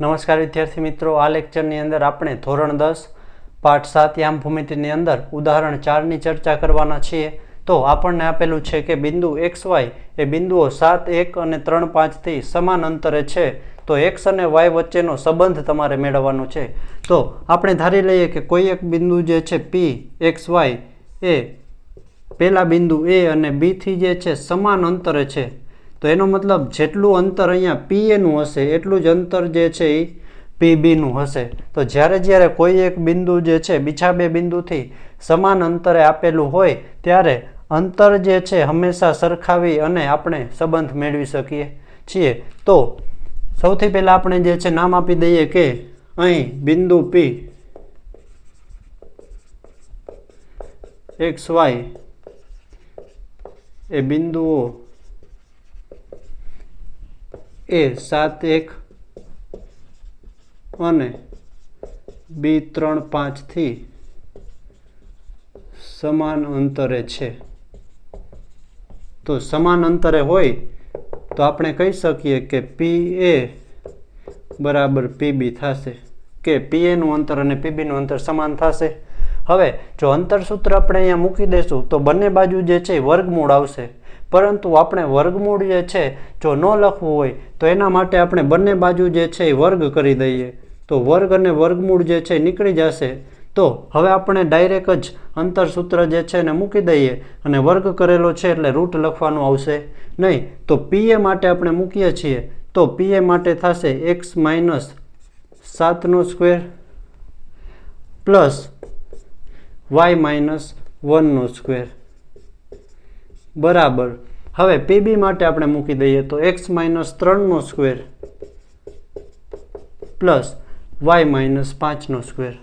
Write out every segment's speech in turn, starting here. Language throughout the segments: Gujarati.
નમસ્કાર વિદ્યાર્થી મિત્રો, આ લેક્ચરની અંદર આપણે ધોરણ દસ, પાઠ સાત યામ ભૂમિતિની અંદર ઉદાહરણ ચારની ચર્ચા કરવાના છીએ. તો આપણને આપેલું છે કે બિંદુ એક્સ વાય એ બિંદુઓ સાત, એક અને ત્રણ પાંચથી સમાન અંતરે છે. તો એક્સ અને વાય વચ્ચેનો સંબંધ તમારે મેળવવાનો છે. તો આપણે ધારી લઈએ કે કોઈ એક બિંદુ જે છે પી, એક્સ વાય એ પહેલા બિંદુ એ અને બીથી જે છે સમાન અંતરે છે. તો એનો મતલબ જેટલું અંતર અહીંયા પી એનું હશે, એટલું જ અંતર જે છે એ પી બીનું હશે. તો જ્યારે જ્યારે કોઈ એક બિંદુ જે છે, બીજા બે બિંદુથી સમાન અંતરે આપેલું હોય, ત્યારે અંતર જે છે હંમેશા સરખાવી અને આપણે સંબંધ મેળવી શકીએ છીએ. તો સૌથી પહેલાં આપણે જે છે નામ આપી દઈએ કે અહીં બિંદુ પી એક્સ વાય એ બિંદુઓ એ સાત એક અને બી ત્રણ પાંચથી સમાન અંતરે છે. તો સમાન અંતરે હોય તો આપણે કહી શકીએ કે પી એ બરાબર પીબી થશે. કે પી એનું અંતર અને પીબીનું અંતર સમાન થશે. હવે જો અંતર સૂત્ર આપણે અહીંયા મૂકી દઈશું તો બંને બાજુ જે છે વર્ગમૂળ આવશે. પરંતુ આપણે વર્ગમૂળ જે છે, જો ન લખવું હોય, તો એના માટે આપણે બંને બાજુ જે છે એ વર્ગ કરી દઈએ. તો વર્ગ અને વર્ગમૂળ જે છે નીકળી જશે. તો હવે આપણે ડાયરેક્ટ જ અંતર સૂત્ર જે છે એને મૂકી દઈએ અને વર્ગ કરેલો છે એટલે રૂટ લખવાનું આવશે. નહીં, તો પીએ માટે આપણે મૂકીએ છીએ. તો પીએ માટે થશે એક્સ માઇનસ સાતનો સ્ક્વેર પ્લસ વાય માઇનસ વનનો સ્ક્વેર બરાબર. હવે પીબી માટે આપણે મૂકી દઈએ તો એક્સ માઇનસ ત્રણનો સ્ક્વેર પ્લસ વાય માઇનસ પાંચનો સ્ક્વેર.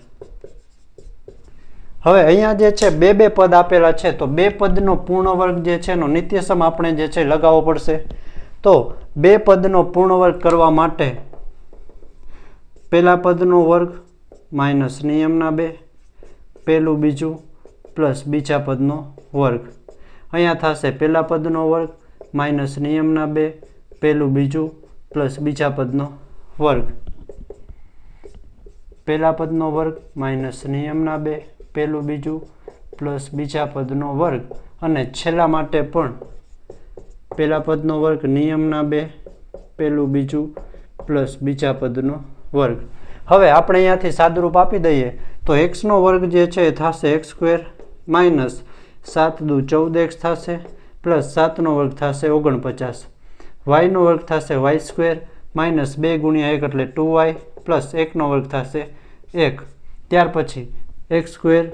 હવે અહીંયા જે છે, બે બે પદ આપેલા છે, તો બે પદનો પૂર્ણ વર્ગ જે છે એનો નિત્યસમ આપણે જે છે લગાવવો પડશે. તો બે પદનો પૂર્ણ વર્ગ કરવા માટે પહેલા પદનો વર્ગ માઇનસ નિયમના બે, પહેલું બીજું પ્લસ બીજા પદનો વર્ગ. અહીંયા થશે પહેલા પદનો વર્ગ, માઇનસ નિયમના બે, પહેલું બીજું, પ્લસ બીજા પદનો વર્ગ. પહેલા પદનો વર્ગ, માઇનસ નિયમના બે, પહેલું બીજું, પ્લસ બીજા પદનો વર્ગ. અને છેલ્લા માટે પણ પહેલા પદનો વર્ગ, નિયમના બે, પહેલું બીજું, પ્લસ બીજા પદનો વર્ગ. હવે આપણે અહીંયાથી સાદુરૂપ આપી દઈએ. તો એક્સનો વર્ગ જે છે એ થશે એક્સ સ્ક્વેર માઇનસ સાત દુ ચૌદ એક્સ થશે, પ્લસ સાતનો વર્ગ થશે ઓગણપચાસ. વાયનો વર્ગ થશે વાય સ્ક્વેર, માઇનસ બે ગુણ્યા એક એટલે ટુ વાય, પ્લસ એકનો વર્ગ થશે એક. ત્યાર પછી એક્સ સ્ક્વેર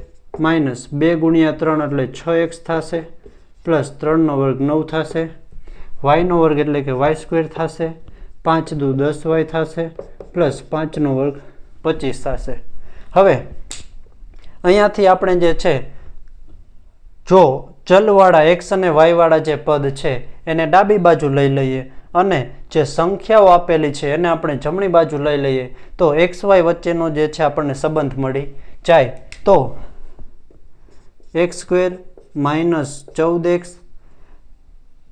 માઇનસ બે ગુણ્યા ત્રણ એટલે છ એક્સ થશે, પ્લસ ત્રણનો વર્ગ નવ થશે. વાયનો વર્ગ એટલે કે વાય સ્ક્વેર થશે પાંચ દુ દસ વાય થશે, પ્લસ પાંચનો વર્ગ પચીસ થશે. હવે, અહીંયાથી આપણે જે છે જો ચલવાળા એક્સ અને વાયવાળા જે પદ છે, એને ડાબી બાજુ લઈ લઈએ અને જે સંખ્યાઓ આપેલી છે, એને આપણે જમણી બાજુ લઈ લઈએ, તો એક્સ વાય વચ્ચેનો જે છે આપણને સંબંધ મળી જાય. તો એક્સ સ્ક્વેર માઇનસ ચૌદ એક્સ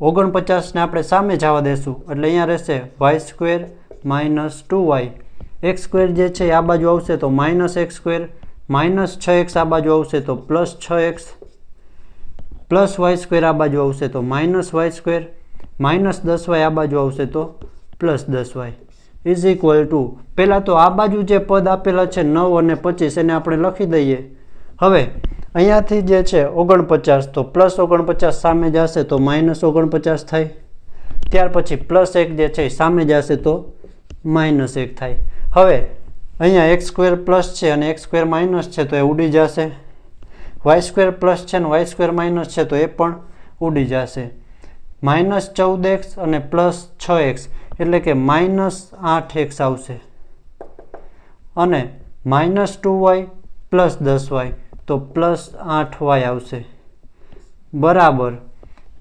ઓગણપચાસને આપણે સામે જવા દેશું. એટલે અહીંયા રહેશે y square minus two y x square જે છે આ બાજુ આવશે તો માઇનસ એક્સ સ્ક્વેર માઇનસ છ એક્સ આ બાજુ આવશે તો પ્લસ છ એક્સ પ્લસ વાય સ્ક્વેર આ બાજુ આવશે તો માઇનસ વાય સ્ક્વેર, માઇનસ દસ વાય આ બાજુ આવશે તો પ્લસ દસ વાય. ઇઝ ઇક્વલ ટુ પહેલાં તો આ બાજુ જે પદ આપેલા છે નવ અને પચીસ, એને આપણે લખી દઈએ. હવે, અહીંયાથી જે છે ઓગણપચાસ, તો પ્લસ ઓગણપચાસ સામે જશે તો માઇનસ ઓગણપચાસ થાય. ત્યાર પછી પ્લસ એક જે છે સામે જશે તો માઇનસ એક થાય. હવે, અહીંયા એક્સ સ્ક્વેર પ્લસ છે અને એક્સ સ્ક્વેર માઇનસ છે તો એ ઉડી જશે. વાય સ્ક્વેર પ્લસ છે ને વાય સ્ક્વેર માઇનસ છે તો એ પણ ઉડી જશે. માઇનસ ચૌદ એક્સ અને પ્લસ છ એક્સ એટલે કે માઇનસ આઠ એક્સ આવશે. અને માઇનસ ટુ વાય પ્લસ દસ વાય તો પ્લસ આઠ વાય આવશે. બરાબર.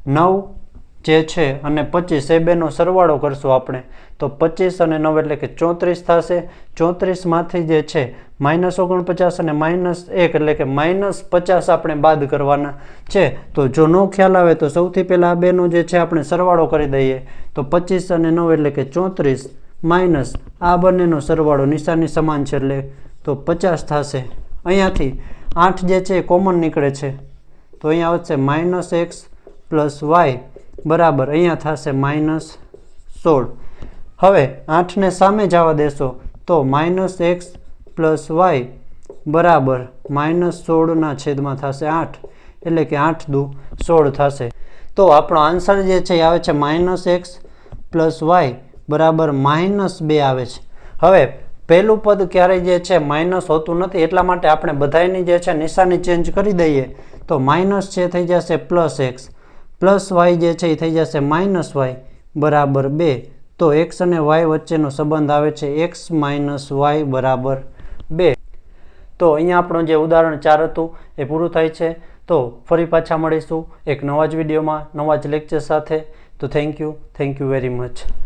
નવ જે છે અને પચીસ, એ બેનો સરવાળો કરશું આપણે. તો પચીસ અને નવ એટલે કે ચોત્રીસ થશે. ચોત્રીસમાંથી જે છે, માઇનસ ઓગણપચાસ અને માઇનસ એક એટલે કે માઇનસ પચાસ આપણે બાદ કરવાના છે. તો જો ન ખ્યાલ આવે તો સૌથી પહેલાં આ બેનો જે છે આપણે સરવાળો કરી દઈએ. તો પચીસ અને નવ એટલે કે ચોત્રીસ માઇનસ આ બંનેનો સરવાળો નિશાની સમાન છે એટલે તો પચાસ થશે. અહીંયાથી આઠ જે છે એ કોમન નીકળે છે. તો અહીંયા આવશે માઇનસ એક્સ પ્લસ વાય. બરાબર, અહીંયા થશે માઇનસ સોળ. હવે આઠને સામે જવા દેશો, તો માઇનસ એક્સ પ્લસ વાય બરાબર માઇનસ સોળના છેદમાં થશે આઠ, એટલે કે આઠ દુ સોળ થશે. તો આપણો આન્સર જે છે એ આવે છે માઇનસ એક્સ પ્લસ વાય બરાબર માઇનસ બે આવે છે. હવે પહેલું પદ ક્યારેય જે છે માઇનસ હોતું નથી, એટલા માટે આપણે બધાયની જે છે નિશાની ચેન્જ કરી દઈએ. તો માઇનસ છે થઈ જશે પ્લસ એક્સ. પ્લસ વાય જે છે એ થઈ જશે માઇનસ વાય બરાબર બે. તો એક્સ અને વાય વચ્ચેનો સંબંધ આવે છે એક્સ માઇનસ વાય બરાબર બે. તો અહીંયા આપણું જે ઉદાહરણ ચાર હતું એ પૂરું થાય છે. તો ફરી પાછા મળીશું એક નવા જ વિડીયોમાં, નવા જ લેક્ચર સાથે. તો thank you thank you very much